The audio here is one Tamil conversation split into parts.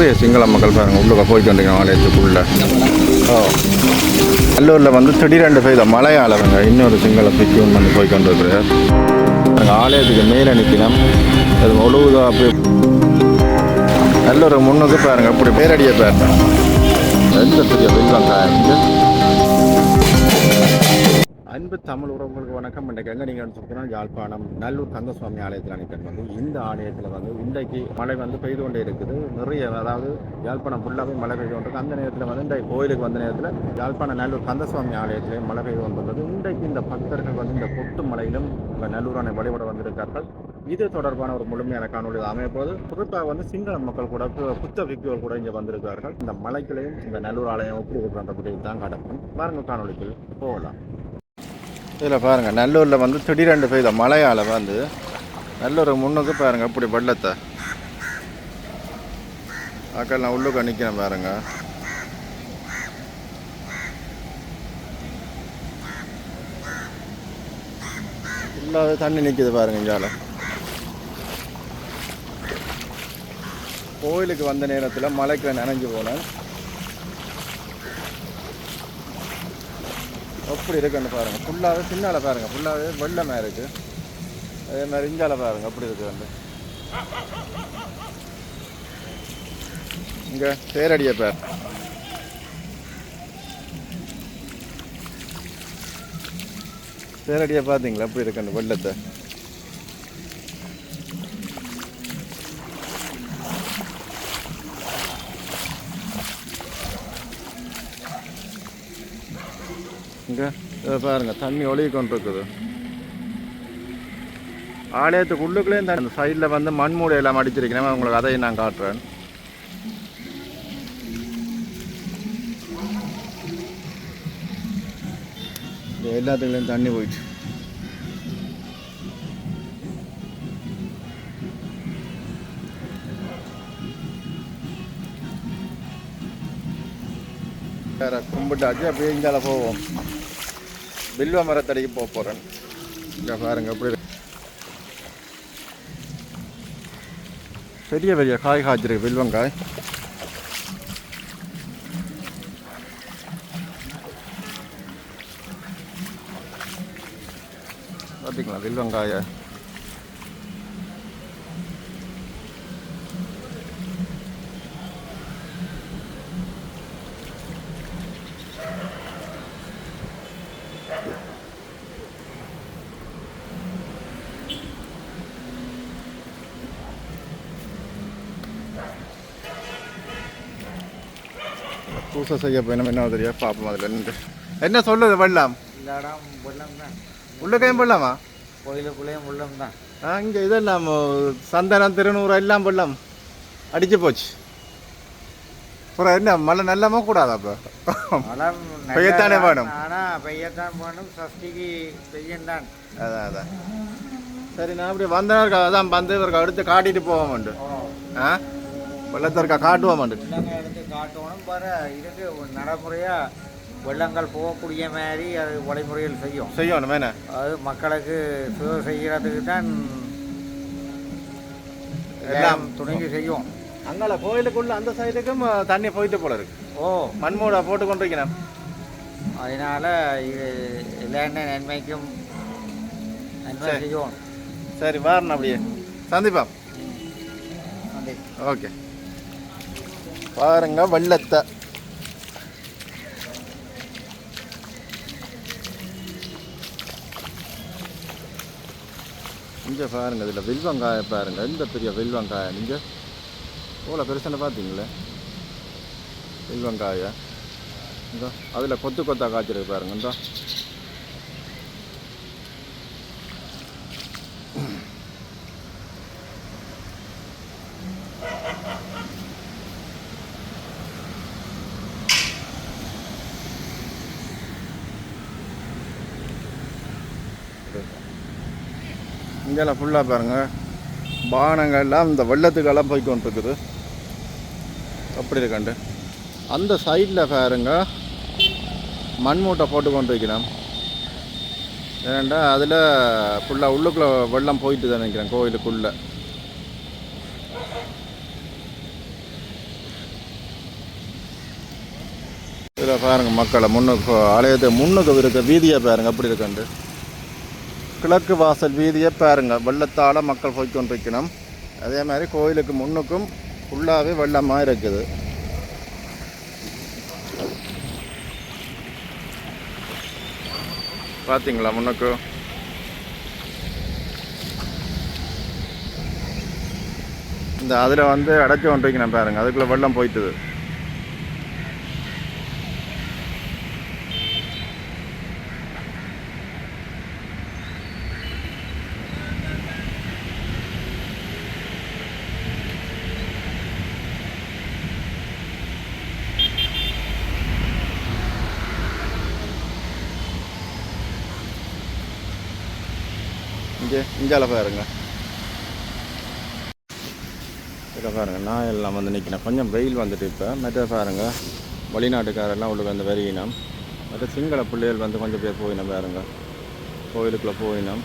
நிறைய சிங்கள மக்கள் பாருங்க உள்ளுக்க போய்க்கொண்டீங்க ஆலயத்துக்குள்ள ஓ. நல்லூரில் வந்து திடீரெண்டு பெய்த மழையாளவங்க இன்னொரு சிங்கள பிக்கும் வந்து போய்க்கொண்டிருக்கிறார் பாருங்க ஆலயத்துக்கு மேலே நிற்கணும் அது முழுவதும் அப்படியே நல்லூர் முன்னுக்கு பாருங்க அப்படி பேரடியை பாருங்க. எந்த பெரிய வெள்ளம் காய்ந்து அன்பு தமிழ் உறவுகளுக்கு வணக்கம். இன்றைக்கு எங்கே நீங்கள் சொல்கிறோம் யாழ்ப்பாணம் நல்லூர் கந்தசுவாமி ஆலயத்தில் அணிக்கன் வந்து இந்த ஆலயத்தில் வந்து இன்றைக்கு மழை வந்து பெய்து கொண்டே இருக்குது. நிறைய அதாவது யாழ்ப்பாணம் ஃபுல்லாகவே மழை பெய்து கொண்டிருக்கு. அந்த நேரத்தில் வந்து இந்த கோயிலுக்கு வந்த நேரத்தில் யாழ்ப்பாணம் நல்லூர் கந்தசுவாமி ஆலயத்திலே மழை பெய்து கொண்டுள்ளது இன்றைக்கு இந்த பக்தர்கள் வந்து இந்த கொட்டு மலையிலும் இந்த நல்லூரானை வழிபட வந்திருக்கார்கள். இது தொடர்பான ஒரு முழுமையான காணொலி அமையப்போது குறிப்பாக வந்து சிங்கள மக்கள் கூட புத்த விக்குகள் கூட இங்கே வந்திருக்கார்கள் இந்த மலைகளையும் இந்த நல்லூர் ஆலயம் எப்படி இருக்கிற தான் காட்டப்படும் பாருங்கள் காணொலிக்குள் போகலாம். இதில் பாருங்கள் நல்லூரில் வந்து திடீரெண்டு பெய்த மழையால் வந்து நல்லூர் முன்னுக்கு பாருங்கள் இப்படி வெள்ளத்தை. அக்கா நான் உள்ளுக்கு நிற்கிறேன் பாருங்கள் ஃபுல்லாகவே தண்ணி நிற்கிது பாருங்கள் இங்கால கோயிலுக்கு வந்த நேரத்தில் மலைக்கு நனைஞ்சு போனேன். எப்படி இருக்குன்னு பாருங்கள் ஃபுல்லாகவே பின்னால் பாருங்கள் ஃபுல்லாகவே வெள்ளமாக இருக்கு. அதே மாதிரி இஞ்சால் பாருங்க. அப்படி இருக்குது வந்து. இங்கே பேரடிய பேர். பேரடியை பார்த்தீங்களா? எப்படி இருக்குன்னு வெள்ளத்தை. இங்கே இதை தண்ணி ஒழுகி கொண்டு இருக்குது ஆலயத்துக்கு உள்ளுக்குள்ளேயும் தண்ணி அந்த சைடில் வந்து மண்மூடை எல்லாம் அடிச்சிருக்கிறேன். உங்களுக்கு அதையும் நான் காட்டுறேன். எல்லாத்துக்குள்ளேயும் தண்ணி போயிடுச்சு. கும்பிட்டாச்சு அப்படியே இந்தால போவோம். வில்வ மரத்தடிக்கு போக போகிறேன் இங்கே பாருங்கள் அப்படி பெரிய பெரிய காய் காய்ச்சிருக்கு வில்வங்காய் பார்த்திங்களா வில்வங்காயை பூசை செய்ய போயிடும் என்ன தெரியா பார்ப்போம் அதில் என்ன சொல்லுது வெள்ளம் இடம் வெள்ளம் தான் உள்ளக்கையும் வெள்ளமா கோயிலுக்குள்ளேயும் வெள்ளம் தான் இங்கே இதெல்லாம் சந்தனம் திருநூறு எல்லாம் வெள்ளம் அடிச்சு போச்சு அப்புறம் என்ன மழை நல்லமா கூடாதா அப்போ பெய்யத்தானே வேணும். ஆனால் பெய்யத்தான் வேணும் சஷ்டிக்கு பெய்யும் தான் அதான் அதான் சரி நான் அப்படி வந்தவருக்கு அதான் வந்து இவருக்கு அடுத்து காட்டிட்டு போவோம் ஆ வெள்ளத்திற்கா காட்டுவோம் வெள்ளங்கள் எடுத்து காட்டணும். பாரு இதுக்கு ஒரு நடைமுறையா வெள்ளங்கள் போகக்கூடிய மாதிரி அது வழிமுறைகள் செய்யும். செய்யணும் என்ன? அது மக்களுக்கு சேவை செய்கிறதுக்கு தான் எல்லாம். துணைக்கு செய்யும். அங்கால கோயிலுக்குள்ள அந்த சைடுக்கும் தண்ணி போயிட்டு போல இருக்கு. ஓ. மண்மூடை போட்டு கொண்டிருக்கிறேன். அதனால இது எல்லா நன்மைக்கும் நன்மை சரி. செய்யும். சரி வாரணம் அப்படியே. சந்திப்போம். நன்றி ஓகே. பாருங்க வெள்ளத்தை. இங்கே பாருங்க இதில் வில்வங்காய பாருங்க. இந்த பெரிய வில்வங்காய நீங்கள் எவ்வளோ பெருசுன்னு பார்த்தீங்களே? வில்வங்காய இந்த அதில் கொத்து கொத்தா காய்ச்சிருக்கு பாருங்க இந்த. இங்கெல்லாம் ஃபுல்லாக பாருங்கள் பானங்கள்லாம் இந்த வெள்ளத்துக்கெல்லாம் போய் கொண்டுருக்குது. அப்படி இருக்காண்டு. அந்த சைடில் பாருங்க. மண்மூட்டை போட்டு கொண்டு வைக்கலாம் ஏன்னாண்டா அதில் ஃபுல்லாக உள்ளுக்குள்ளே வெள்ளம் போயிட்டு தான் நினைக்கிறேன் கோயிலுக்குள்ளே. இதில் பாருங்கள் மக்களை முன்னுக்கு ஆலயத்தை முன்னுக்கு இருக்க வீதியை பாருங்கள் அப்படி இருக்காண்டு. கிழக்கு வாசல் வீதியை பாருங்கள் வெள்ளத்தால் மக்கள் போய் கொண்டிருக்கணும் அதே மாதிரி கோயிலுக்கு முன்னுக்கும் ஃபுல்லாகவே வெள்ளமாக இருக்குது. பார்த்தீங்களா முன்னுக்கு? இந்த அதில் வந்து அடைச்சி கொண்டிருக்கணும் பாருங்க. அதுக்குள்ளே வெள்ளம் போயிட்டுது. இங்கே இங்கால பாருங்க. இதை பாருங்க நான் எல்லாம் வந்து நிற்கிறேன் கொஞ்சம் வெயில் வந்துட்டு இப்போ. மற்ற பாருங்க வெளிநாட்டுக்காரெல்லாம் உள்ளுக்கு வந்து இனம் மற்ற சிங்கள பிள்ளைகள் வந்து கொஞ்சம் பேர் போயினோம் பாருங்க. கோயிலுக்குள்ளே போயினோம்.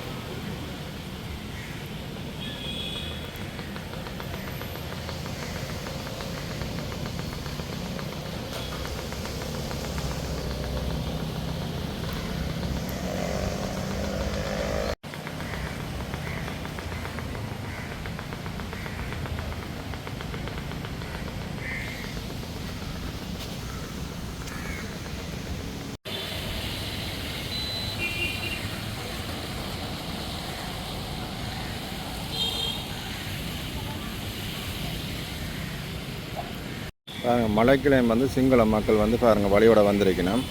பாருங்கள் மலைக்கிழமை வந்து சிங்கள மக்கள் வந்து பாருங்கள் வழியோட வந்திருக்கணும்.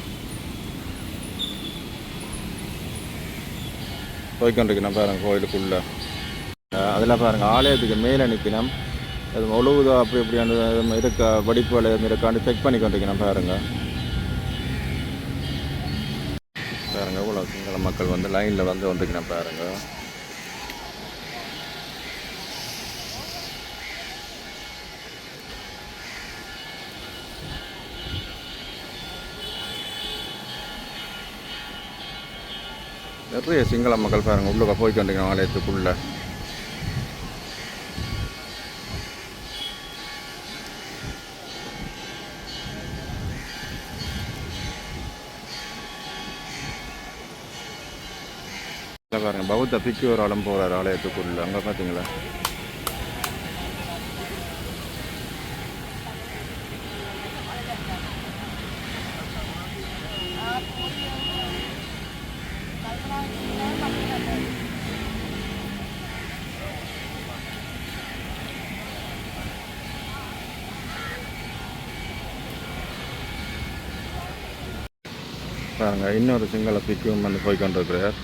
போய்கொண்டிருக்கணும் பாருங்கள் கோயிலுக்குள்ள. அதில் பாருங்கள் ஆலயத்துக்கு மேலே நிற்கணும் அது முழுவதும் அப்படி இப்படி அந்த இருக்க வடிப்புகள் எதுவும் இருக்கான்னு செக் பண்ணி கொண்டிருக்கணும் பாருங்கள் பாருங்க இவ்வளோ சிங்கள மக்கள் வந்து லைனில் வந்து வந்துருக்கணும் பாருங்கள் நிறைய சிங்கள மக்கள் பாருங்க உள்ளுக்க போய் கொண்டிருக்கோம் ஆலயத்துக்குள்ள. பாருங்க பௌத்த பிக்கு ஒரு ஆளும் போகிறார் ஆலயத்துக்குள்ள. அங்கே பார்த்தீங்களா பாருங்க இன்னொரு சிங்கள பிக்கும் வந்து போய் கொண்டிருக்கிறார்.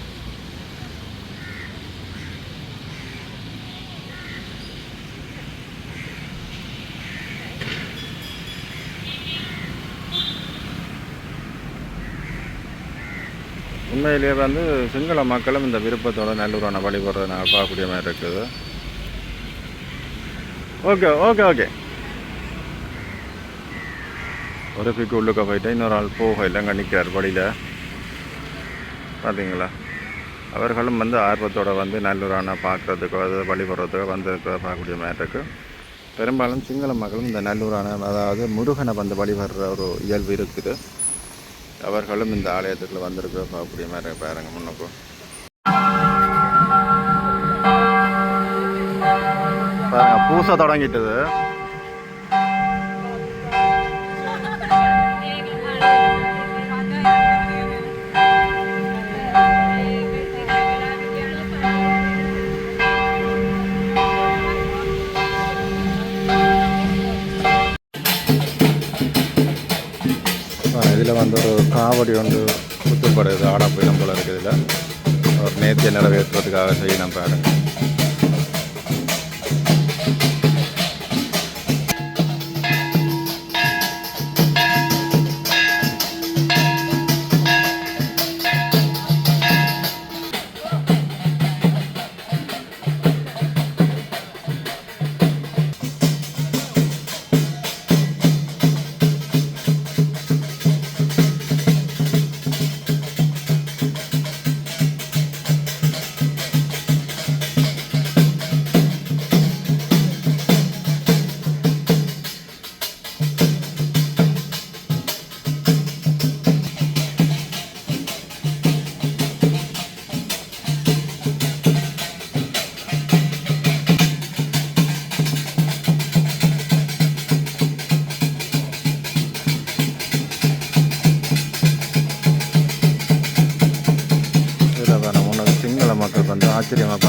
உண்மையிலேயே வந்து சிங்கள மக்களும் இந்த விருப்பத்தோட நல்லூரான வழிபடுறதை நான் பார்க்கக்கூடிய மாதிரி இருக்குது. Okay okay okay. ஒரு பிக்கு உள்ளுக்க போயிட்டு இன்னொரு ஆள் போக இல்லைங்க நிற்கிறார் வழியில். பார்த்தீங்களா? அவர்களும் வந்து ஆர்வத்தோட வந்து நல்லூரான பார்க்குறதுக்கோ அது வழிபடுறதுக்கோ வந்து பார்க்கக்கூடிய மாதிரி இருக்குது பெரும்பாலும் சிங்கள மக்களும் இந்த நல்லூரான அதாவது முருகனை வந்து வழிபடுற ஒரு இயல்பு இருக்குது. அவர்களும் இந்த ஆலயத்துக்குள்ள வந்திருக்க பார்க்கக்கூடிய மாதிரி பாருங்க முன்னுக்கும் பாருங்க பூசை தொடங்கிட்டது. இதில் வந்து ஒரு காவடி ஒன்று குத்துப்படுது ஆடா போயிடும் போல இருக்குது இதில். ஒரு நேர்த்தியை நிறைவேற்றுறதுக்காக செய்யணும் பாருங்கள்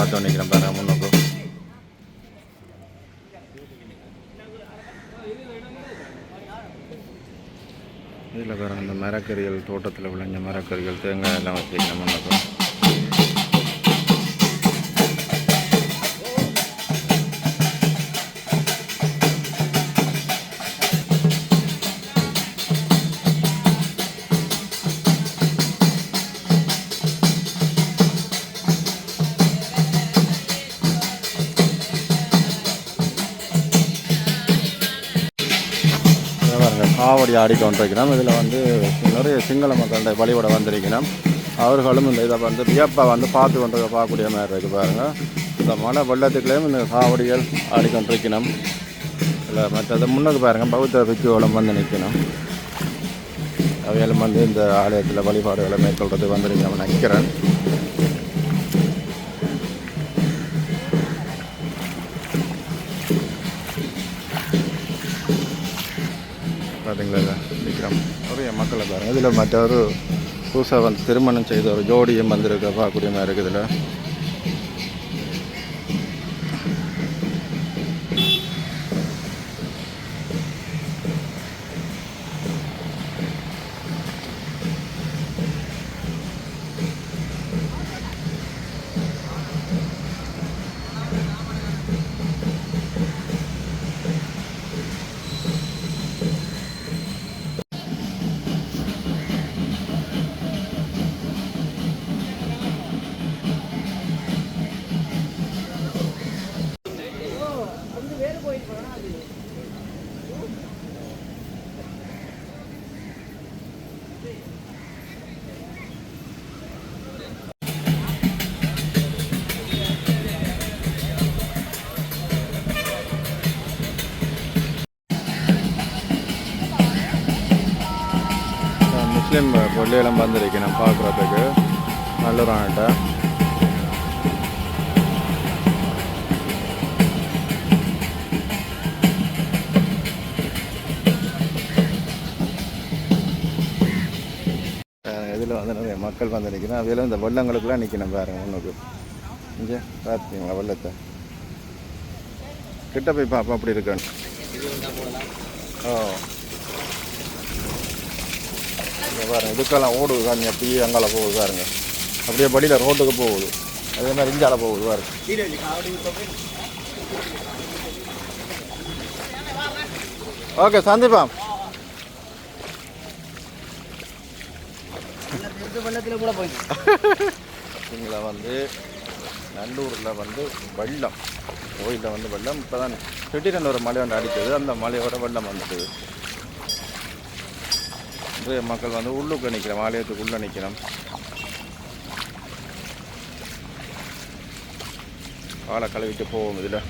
பார்த்து நிற்கிறேன் பாருங்க முன்னுக்கு இதில் பாருங்க இந்த மரக்கறிகள் தோட்டத்தில் விளைஞ்ச மரக்கறிகள் தேங்காய் எல்லாம் வச்சுருக்கேன் முன்னுக்கு நாங்கள் காவடி ஆடிக்கொண்டிருக்கிறோம் இதில் வந்து நிறைய சிங்கள மக்களுடைய வழிபட வந்திருக்கிறோம். அவர்களும் இந்த இதை வந்து வியப்பை வந்து பார்த்து கொண்டு பார்க்கக்கூடிய மாதிரி இருக்குது பாருங்கள் இந்த மழை வெள்ளத்துக்குள்ளேயும் இந்த காவடிகள் ஆடிக்கொண்டிருக்கணும் இல்லை மற்றது முன்னுக்கு பாருங்கள் பௌத்த பிக்குகளும் வந்து நிற்கணும் அவைகளும் வந்து இந்த ஆலயத்தில் வழிபாடுகளை மேற்கொள்றது வந்திருக்கணும் நினைக்கிறேன். பார்த்தீங்களா விக்ரம். நிறைய மக்களை பாருங்க. இதில் மற்றொரு புதுசாக வந்து திருமணம் செய்த ஒரு ஜோடியும் வந்திருக்க பார்க்கக்கூடிய மாதிரி இருக்குது. இதில் முஸ்லீம் பள்ளியெல்லாம் வந்திருக்கணும் பார்க்குறதுக்கு. நல்லூரான்ட்ட இதில் வந்து நிறைய மக்கள் வந்து நிற்கணும் அதில் இந்த வெள்ளங்களுக்குலாம் நிற்கணும் பாருங்க ஒன்றுக்கு இங்கே பார்த்தீங்களா வெள்ளத்தை. கிட்ட போய் பார்ப்போம் அப்படி இருக்கான்னு ஓ. இங்கே பாருங்கள் இதுக்கெல்லாம் ஓடுது காணி அப்படியே அங்கால போகுது பாருங்க. அப்படியே வழியில் ரோட்டுக்கு போகுது. அதே மாதிரி இஞ்சால போகுது பாருங்க. ஓகே சந்தீபாம் இங்கே வந்து நல்லூரில் வந்து வெள்ளம். கோயிலில் வந்து வெள்ளம். இப்போ தான் திடீரென்று ஒரு மழை வந்து அடித்தது அந்த மழையோட வெள்ளம் வந்துட்டு நிறைய மக்கள் வந்து உள்ளுக்கு நிற்கிறோம் ஆலயத்துக்குள்ளே நிற்கிறோம். காலை கழுவிட்டு போவோம் இதில்.